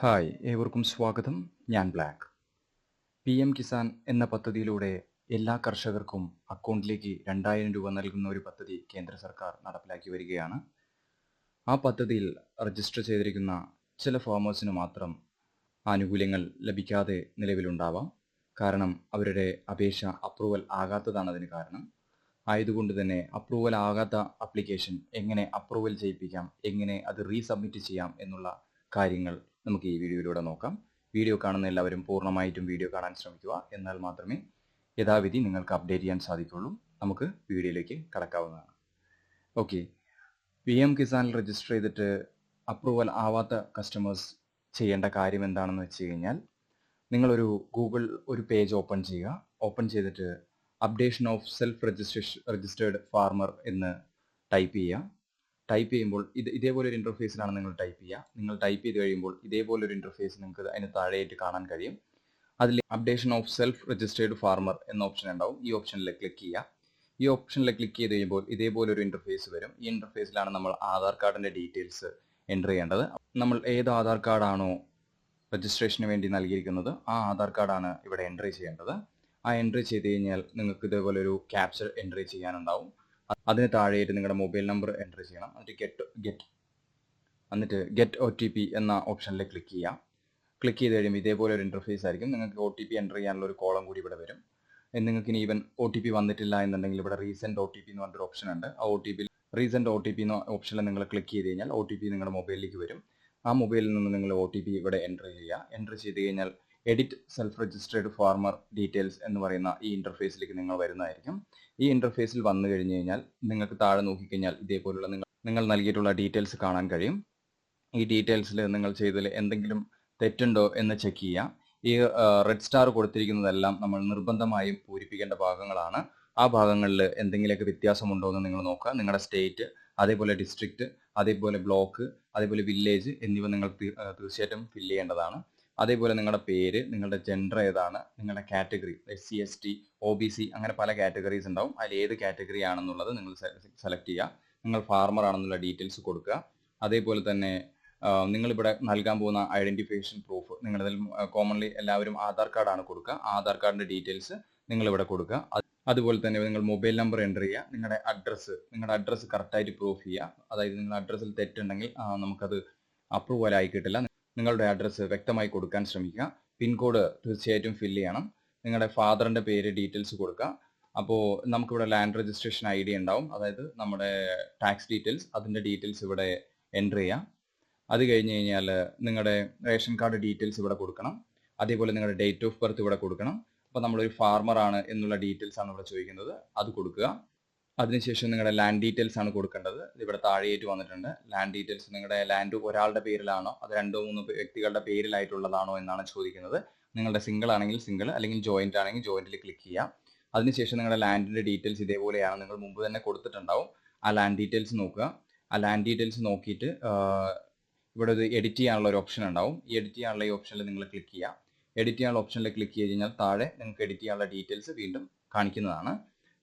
Hi ഏവർക്കും സ്വാഗതം. ഞാൻ ബ്ലാക്ക് പി എം കിസാൻ എന്ന പദ്ധതിയിലൂടെ എല്ലാ കർഷകർക്കും അക്കൗണ്ടിലേക്ക് രണ്ടായിരം രൂപ നൽകുന്ന ഒരു പദ്ധതി കേന്ദ്ര സർക്കാർ നടപ്പിലാക്കി വരികയാണ്. ആ പദ്ധതിയിൽ രജിസ്റ്റർ ചെയ്തിരിക്കുന്ന ചില ഫാമേഴ്സിന് മാത്രം ആനുകൂല്യങ്ങൾ ലഭിക്കാതെ നിലവിലുണ്ടാവാം. കാരണം അവരുടെ അപേക്ഷ അപ്രൂവൽ ആകാത്തതാണ് അതിന് കാരണം. ആയതുകൊണ്ട് തന്നെ അപ്രൂവൽ ആകാത്ത അപ്ലിക്കേഷൻ എങ്ങനെ അപ്രൂവൽ ചെയ്യിപ്പിക്കാം എങ്ങനെ അത് റീസബ്മിറ്റ് ചെയ്യാം എന്നുള്ള കാര്യങ്ങൾ നമുക്ക് ഈ വീഡിയോയിലൂടെ നോക്കാം. വീഡിയോ കാണുന്ന എല്ലാവരും പൂർണമായിട്ടും വീഡിയോ കാണാൻ ശ്രമിക്കുക. എന്നാൽ മാത്രമേ യഥാവിധി നിങ്ങൾക്ക് അപ്ഡേറ്റ് ചെയ്യാൻ സാധിക്കുള്ളൂ നമുക്ക് വീഡിയോയിലേക്ക് കടക്കാവുന്നതാണ്. ഓക്കെ പി എം കിസാനിൽ രജിസ്റ്റർ ചെയ്തിട്ട് അപ്രൂവൽ ആവാത്ത കസ്റ്റമേഴ്സ് ചെയ്യേണ്ട കാര്യം എന്താണെന്ന് വെച്ച് കഴിഞ്ഞാൽ നിങ്ങളൊരു ഗൂഗിൾ ഒരു പേജ് ഓപ്പൺ ചെയ്യുക. ഓപ്പൺ ചെയ്തിട്ട് updation of self registration registered farmer എന്ന് ടൈപ്പ് ചെയ്യുക. ടൈപ്പ് ചെയ്യുമ്പോൾ ഇത് ഇതേപോലെ ഒരു ഇന്റർഫേസിലാണ് നിങ്ങൾ ടൈപ്പ് ചെയ്യുക. നിങ്ങൾ ടൈപ്പ് ചെയ്ത് കഴിയുമ്പോൾ ഇതേപോലെ ഒരു ഇന്റർഫേസ് നിങ്ങൾക്ക് അതിന് താഴെയായിട്ട് കാണാൻ കഴിയും. അതിൽ updation of self registered farmer എന്ന ഓപ്ഷൻ ഉണ്ടാവും. ഈ ഓപ്ഷനിൽ ക്ലിക്ക് ചെയ്യുക. ഈ ഓപ്ഷനിൽ ക്ലിക്ക് ചെയ്ത് കഴിയുമ്പോൾ ഇതേപോലെ ഒരു ഇന്റർഫേസ് വരും. ഈ ഇന്റർഫേസിലാണ് നമ്മൾ ആധാർ കാർഡിന്റെ ഡീറ്റെയിൽസ് എന്റർ ചെയ്യേണ്ടത്. നമ്മൾ ഏത് ആധാർ കാർഡാണോ രജിസ്ട്രേഷന് വേണ്ടി നൽകിയിരിക്കുന്നത് ആ ആധാർ കാർഡാണ് ഇവിടെ എൻട്രി ചെയ്യേണ്ടത്. ആ എൻട്രി ചെയ്ത് കഴിഞ്ഞാൽ നിങ്ങൾക്ക് ഇതേപോലെ ഒരു ക്യാപ്ചർ എൻട്രി ചെയ്യാനുണ്ടാവും. അതിന് താഴെയായിട്ട് നിങ്ങളുടെ മൊബൈൽ നമ്പർ എന്റർ ചെയ്യണം. എന്നിട്ട് ഗെറ്റ് ഗെറ്റ് എന്നിട്ട് ഗെറ്റ് ഒ ടി പി എന്ന ഓപ്ഷനിൽ ക്ലിക്ക് ചെയ്യാം. ക്ലിക്ക് ചെയ്ത് കഴിയുമ്പോൾ ഇതേപോലെ ഒരു ഇന്റർഫേസ് ആയിരിക്കും. നിങ്ങൾക്ക് ഒ ടി പി എന്റർ ചെയ്യാനുള്ള ഒരു കോളം കൂടി ഇവിടെ വരും. നിങ്ങൾക്ക് ഇനി ഈവൻ ഒ ടി പി വന്നിട്ടില്ല എന്നുണ്ടെങ്കിൽ ഇവിടെ റീസെന്റ് ഒ ടി പി എന്ന് പറഞ്ഞൊരു ഓപ്ഷൻ ഉണ്ട്. ആ O T P recent O T P എന്ന ഓപ്ഷനിൽ നിങ്ങൾ ക്ലിക്ക് ചെയ്ത് കഴിഞ്ഞാൽ ഒ ടി പി നിങ്ങളുടെ മൊബൈലിലേക്ക് വരും. ആ മൊബൈലിൽ നിന്ന് നിങ്ങൾ ഒ ടി പി ഇവിടെ എന്റർ ചെയ്യുക. എന്റർ ചെയ്ത് കഴിഞ്ഞാൽ edit self registered farmer details എന്ന് പറയുന്ന ഈ ഇന്റർഫേസിലേക്ക് നിങ്ങൾ വരുന്നതായിരിക്കും. ഈ ഇന്റർഫേസിൽ വന്നു കഴിഞ്ഞു കഴിഞ്ഞാൽ നിങ്ങൾക്ക് താഴെ നോക്കിക്കഴിഞ്ഞാൽ ഇതേപോലുള്ള നിങ്ങൾ നിങ്ങൾ നൽകിയിട്ടുള്ള ഡീറ്റെയിൽസ് കാണാൻ കഴിയും. ഈ ഡീറ്റെയിൽസിൽ നിങ്ങൾ ചെയ്തതിൽ എന്തെങ്കിലും തെറ്റുണ്ടോ എന്ന് ചെക്ക് ചെയ്യുക. ഈ റെഡ് സ്റ്റാർ കൊടുത്തിരിക്കുന്നതെല്ലാം നമ്മൾ നിർബന്ധമായും പൂരിപ്പിക്കേണ്ട ഭാഗങ്ങളാണ്. ആ ഭാഗങ്ങളിൽ എന്തെങ്കിലുമൊക്കെ വ്യത്യാസമുണ്ടോ എന്ന് നിങ്ങൾ നോക്കുക. നിങ്ങളുടെ സ്റ്റേറ്റ് അതേപോലെ ഡിസ്ട്രിക്റ്റ് അതേപോലെ ബ്ലോക്ക് അതേപോലെ വില്ലേജ് എന്നിവ നിങ്ങൾ തീർച്ചയായിട്ടും ഫില്ല് ചെയ്യേണ്ടതാണ്. അതേപോലെ നിങ്ങളുടെ പേര് നിങ്ങളുടെ ജെൻഡർ ഏതാണ് നിങ്ങളുടെ category S C S T O B C അങ്ങനെ പല കാറ്റഗറീസ് ഉണ്ടാവും. അതിൽ ഏത് കാറ്റഗറി ആണെന്നുള്ളത് നിങ്ങൾ സെലക്ട് ചെയ്യുക. നിങ്ങൾ ഫാർമർ ആണെന്നുള്ള ഡീറ്റെയിൽസ് കൊടുക്കുക. അതേപോലെ തന്നെ നിങ്ങളിവിടെ നൽകാൻ പോകുന്ന ഐഡന്റിഫിക്കേഷൻ പ്രൂഫ് നിങ്ങളതിൽ കോമൺലി എല്ലാവരും ആധാർ കാർഡാണ് കൊടുക്കുക. ആധാർ കാർഡിന്റെ ഡീറ്റെയിൽസ് നിങ്ങളിവിടെ കൊടുക്കുക. അതുപോലെ തന്നെ നിങ്ങൾ മൊബൈൽ നമ്പർ എന്റർ ചെയ്യുക. നിങ്ങളുടെ അഡ്രസ്സ് നിങ്ങളുടെ അഡ്രസ്സ് കറക്റ്റായിട്ട് പ്രൂഫ് ചെയ്യുക. അതായത് നിങ്ങളുടെ അഡ്രസ്സിൽ തെറ്റുണ്ടെങ്കിൽ നമുക്കത് അപ്രൂവൽ ആയി കിട്ടില്ല. നിങ്ങളുടെ അഡ്രസ്സ് വ്യക്തമായി കൊടുക്കാൻ ശ്രമിക്കുക. പിൻകോഡ് തീർച്ചയായിട്ടും ഫില്ല് ചെയ്യണം. നിങ്ങളുടെ ഫാദറിന്റെ പേര് ഡീറ്റെയിൽസ് കൊടുക്കുക. അപ്പോൾ നമുക്കിവിടെ ലാൻഡ് രജിസ്ട്രേഷൻ ഐ ഡി ഉണ്ടാവും. അതായത് നമ്മുടെ ടാക്സ് ഡീറ്റെയിൽസ് അതിന്റെ ഡീറ്റെയിൽസ് ഇവിടെ എന്റർ ചെയ്യാം. അത് കഴിഞ്ഞ് കഴിഞ്ഞാൽ നിങ്ങളുടെ റേഷൻ കാർഡ് ഡീറ്റെയിൽസ് ഇവിടെ കൊടുക്കണം. അതേപോലെ നിങ്ങളുടെ ഡേറ്റ് ഓഫ് ബർത്ത് ഇവിടെ കൊടുക്കണം. അപ്പോൾ നമ്മളൊരു ഫാർമർ ആണ് എന്നുള്ള ഡീറ്റെയിൽസ് ആണ് ഇവിടെ ചോദിക്കുന്നത്. അത് കൊടുക്കുക. അതിനുശേഷം നിങ്ങളുടെ ലാൻഡ് ഡീറ്റെയിൽസ് ആണ് കൊടുക്കേണ്ടത്. ഇവിടെ താഴെയായിട്ട് വന്നിട്ടുണ്ട്. ലാൻഡ് ഡീറ്റെയിൽസ് നിങ്ങളുടെ ലാൻഡ് ഒരാളുടെ പേരിലാണോ അത് രണ്ടോ മൂന്നോ വ്യക്തികളുടെ പേരിലായിട്ടുള്ളതാണോ എന്നാണ് ചോദിക്കുന്നത്. നിങ്ങളുടെ സിംഗിൾ ആണെങ്കിൽ സിംഗിൾ അല്ലെങ്കിൽ ജോയിന്റ് ആണെങ്കിൽ ജോയിന്റിൽ ക്ലിക്ക് ചെയ്യാം. അതിനുശേഷം നിങ്ങളുടെ ലാൻഡിന്റെ ഡീറ്റെയിൽസ് ഇതേപോലെയാണ് നിങ്ങൾ മുമ്പ് തന്നെ കൊടുത്തിട്ടുണ്ടാവും. ആ ലാൻഡ് ഡീറ്റെയിൽസ് നോക്കുക. ആ ലാൻഡ് ഡീറ്റെയിൽസ് നോക്കിയിട്ട് ഇവിടെ ഒരു എഡിറ്റ് ചെയ്യാനുള്ള ഒരു ഓപ്ഷൻ ഉണ്ടാവും. ഈ എഡിറ്റ് ചെയ്യാനുള്ള ഈ ഓപ്ഷനിൽ നിങ്ങൾ ക്ലിക്ക് ചെയ്യുക. എഡിറ്റ് ചെയ്യാനുള്ള ഓപ്ഷനിൽ ക്ലിക്ക് ചെയ്ത് കഴിഞ്ഞാൽ താഴെ നിങ്ങൾക്ക് എഡിറ്റ് ചെയ്യാനുള്ള ഡീറ്റെയിൽസ് വീണ്ടും കാണിക്കുന്നതാണ്.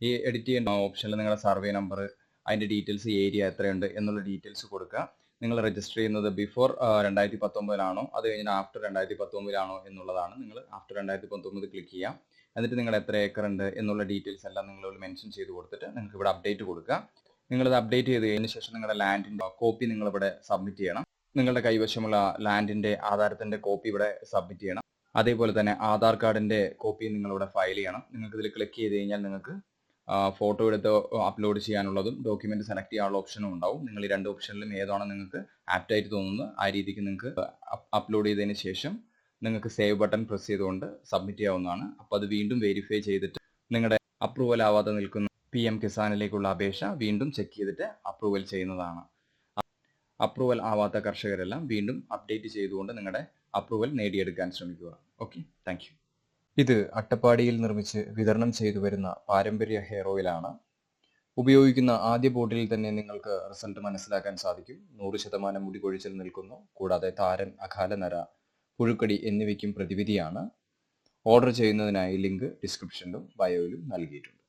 ഈ എഡിറ്റ് ചെയ്യുന്ന ഓപ്ഷനിൽ നിങ്ങളുടെ സർവേ നമ്പർ അതിന്റെ ഡീറ്റെയിൽസ് ഏരിയ എത്രയുണ്ട് എന്നുള്ള ഡീറ്റെയിൽസ് കൊടുക്കുക. നിങ്ങൾ രജിസ്റ്റർ ചെയ്യുന്നത് ബിഫോർ രണ്ടായിരത്തി പത്തൊമ്പതിലാണോ അത് കഴിഞ്ഞാൽ ആഫ്റ്റർ രണ്ടായിരത്തി പത്തൊമ്പതിലാണോ എന്നുള്ളതാണ് നിങ്ങൾ ആഫ്റ്റർ രണ്ടായിരത്തി പത്തൊമ്പത് ക്ലിക്ക് ചെയ്യാം എന്നിട്ട് നിങ്ങൾ എത്ര ഏക്കർ ഉണ്ട് എന്നുള്ള ഡീറ്റെയിൽസ് എല്ലാം നിങ്ങൾ മെൻഷൻ ചെയ്ത് കൊടുത്തിട്ട് നിങ്ങൾക്ക് ഇവിടെ അപ്ഡേറ്റ് കൊടുക്കുക. നിങ്ങളത് അപ്ഡേറ്റ് ചെയ്ത് കഴിഞ്ഞ ശേഷം നിങ്ങളുടെ ലാൻഡിന്റെ കോപ്പി നിങ്ങൾ ഇവിടെ സബ്മിറ്റ് ചെയ്യണം. നിങ്ങളുടെ കൈവശമുള്ള ലാൻഡിന്റെ ആധാരത്തിന്റെ കോപ്പി ഇവിടെ സബ്മിറ്റ് ചെയ്യണം. അതേപോലെ തന്നെ ആധാർ കാർഡിന്റെ കോപ്പി നിങ്ങളിവിടെ ഫയൽ ചെയ്യണം. നിങ്ങൾക്ക് ഇതിൽ ക്ലിക്ക് ചെയ്ത് കഴിഞ്ഞാൽ നിങ്ങൾക്ക് ഫോട്ടോ എടുത്ത് അപ്ലോഡ് ചെയ്യാനുള്ളതും ഡോക്യുമെന്റ് സെലക്ട് ചെയ്യാനുള്ള ഓപ്ഷനും ഉണ്ടാവും. നിങ്ങൾ ഈ രണ്ട് ഓപ്ഷനിലും ഏതാണോ നിങ്ങൾക്ക് ആപ്റ്റായിട്ട് തോന്നുന്നത് ആ രീതിക്ക് നിങ്ങൾക്ക് അപ്ലോഡ് ചെയ്തതിന് ശേഷം നിങ്ങൾക്ക് സേവ് ബട്ടൺ പ്രസ് ചെയ്തുകൊണ്ട് സബ്മിറ്റ് ചെയ്യാവുന്നതാണ്. അപ്പോൾ അത് വീണ്ടും വെരിഫൈ ചെയ്തിട്ട് നിങ്ങളുടെ അപ്രൂവൽ ആവാതെ നിൽക്കുന്ന പി എം കിസാനിലേക്കുള്ള അപേക്ഷ വീണ്ടും ചെക്ക് ചെയ്തിട്ട് അപ്രൂവൽ ചെയ്യുന്നതാണ്. അപ്രൂവൽ ആവാത്ത കർഷകരെല്ലാം വീണ്ടും അപ്ഡേറ്റ് ചെയ്തുകൊണ്ട് നിങ്ങളുടെ അപ്രൂവൽ നേടിയെടുക്കാൻ ശ്രമിക്കുക. ഓക്കെ താങ്ക് ഇത് അട്ടപ്പാടിയിൽ നിർമ്മിച്ച് വിതരണം ചെയ്തു വരുന്ന പാരമ്പര്യ ഹെയർ ഓയിലാണ് ഉപയോഗിക്കുന്ന ആദ്യ ബോട്ടിൽ തന്നെ നിങ്ങൾക്ക് റിസൾട്ട് മനസ്സിലാക്കാൻ സാധിക്കും. നൂറ് ശതമാനം മുടി കൊഴിച്ചിൽ നിൽക്കുന്നു. കൂടാതെ താരൻ അകാല നര പുഴുക്കടി എന്നിവയ്ക്കും പ്രതിവിധിയാണ്. ഓർഡർ ചെയ്യുന്നതിനായി ലിങ്ക് ഡിസ്ക്രിപ്ഷനിലും ബയോയിലും നൽകിയിട്ടുണ്ട്.